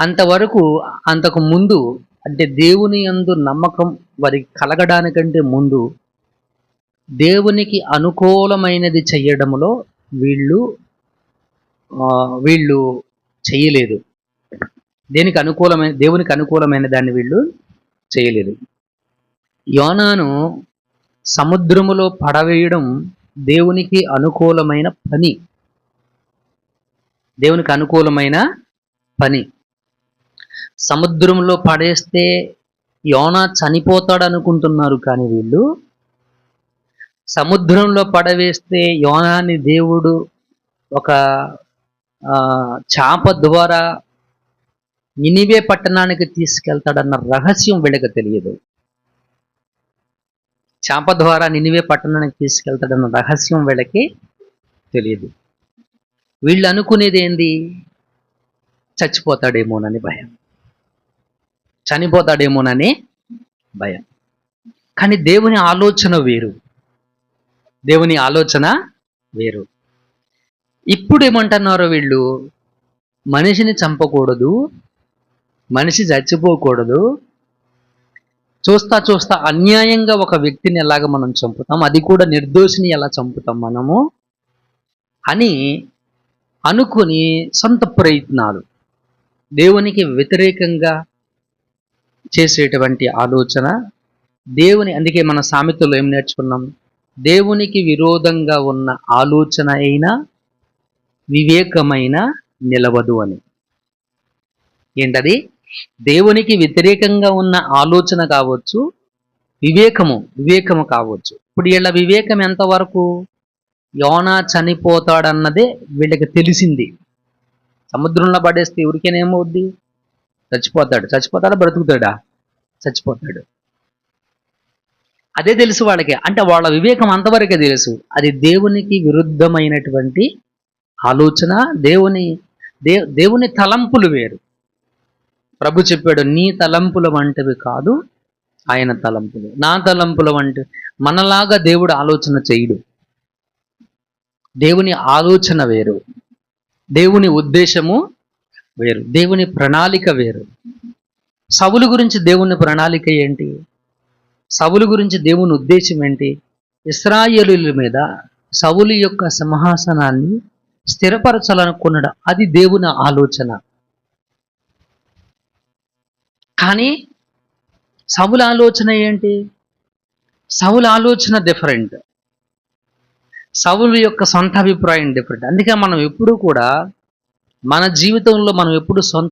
అంతవరకు అంతకు ముందు అంటే దేవుని యందు నమ్మకం వారికి కలగడానికంటే ముందు దేవునికి అనుకూలమైనది చేయడంలో వీళ్ళు వీళ్ళు చేయలేదు దేనికి అనుకూలమైన దేవునికి అనుకూలమైన దాన్ని వీళ్ళు చేయలేదు యోనాను సముద్రములో పడవేయడం దేవునికి అనుకూలమైన పని. దేవునికి అనుకూలమైన పని. సముద్రంలో పడేస్తే యోనా చనిపోతాడు అనుకుంటున్నారు కానీ వీళ్ళు. సముద్రంలో పడవేస్తే యోనాని దేవుడు ఒక చాప ద్వారా నినివే పట్టణానికి తీసుకెళ్తాడన్న రహస్యం వీళ్ళకి తెలియదు. చాప ద్వారా నినివే పట్టణానికి తీసుకెళ్తాడన్న రహస్యం వీళ్ళకి తెలియదు. వీళ్ళు అనుకునేది ఏంది? చచ్చిపోతాడేమోనని భయం. చనిపోతాడేమోనని భయం. కానీ దేవుని ఆలోచన వేరు. దేవుని ఆలోచన వేరు. ఇప్పుడు ఏమంటున్నారో వీళ్ళు? మనిషిని చంపకూడదు మనిషి చచ్చిపోకూడదు చూస్తా చూస్తా అన్యాయంగా ఒక వ్యక్తిని ఎలాగ మనం చంపుతాం అది కూడా నిర్దోషిని ఎలా చంపుతాం మనము అని అనుకుని సొంత ప్రయత్నాలు. దేవునికి వ్యతిరేకంగా చేసేటువంటి ఆలోచన. దేవుని అందుకే మన సామెతలో ఏం నేర్చుకున్నాం? దేవునికి విరోధంగా ఉన్న ఆలోచన అయినా వివేకమైన నిలవదు అని. ఏంటది? దేవునికి వ్యతిరేకంగా ఉన్న ఆలోచన కావచ్చు వివేకము వివేకము కావచ్చు. ఇప్పుడు వీళ్ళ వివేకం ఎంతవరకు? యోనా చనిపోతాడన్నదే వీళ్ళకి తెలిసింది. సముద్రంలో పడేస్తే ఎవరికేనేమవుద్ది చచ్చిపోతాడు. చచ్చిపోతాడా? బ్రతుకుతాడా? చచ్చిపోతాడు. అదే తెలుసు వాళ్ళకి. అంటే వాళ్ళ వివేకం అంతవరకే తెలుసు. అది దేవునికి విరుద్ధమైనటువంటి ఆలోచన. దేవుని దే దేవుని తలంపులు వేరు. ప్రభు చెప్పాడు నీ తలంపుల వంటివి కాదు ఆయన తలంపులు. నా తలంపుల వంటి మనలాగా దేవుడు ఆలోచన చేయడు. దేవుని ఆలోచన వేరు. దేవుని ఉద్దేశము వేరు. దేవుని ప్రణాళిక వేరు. సవులు గురించి దేవుని ప్రణాళిక ఏంటి? సవులు గురించి దేవుని ఉద్దేశం ఏంటి? ఇస్రాయేలుల మీద సవులు యొక్క సింహాసనాన్ని స్థిరపరచాలనుకున్నాడు. అది దేవుని ఆలోచన. కానీ సవుల ఆలోచన ఏంటి? సవుల ఆలోచన డిఫరెంట్ సవులు యొక్క సొంత అభిప్రాయం డిఫరెంట్ అందుకే మనం ఎప్పుడూ కూడా మన జీవితంలో మనం ఎప్పుడు సొంత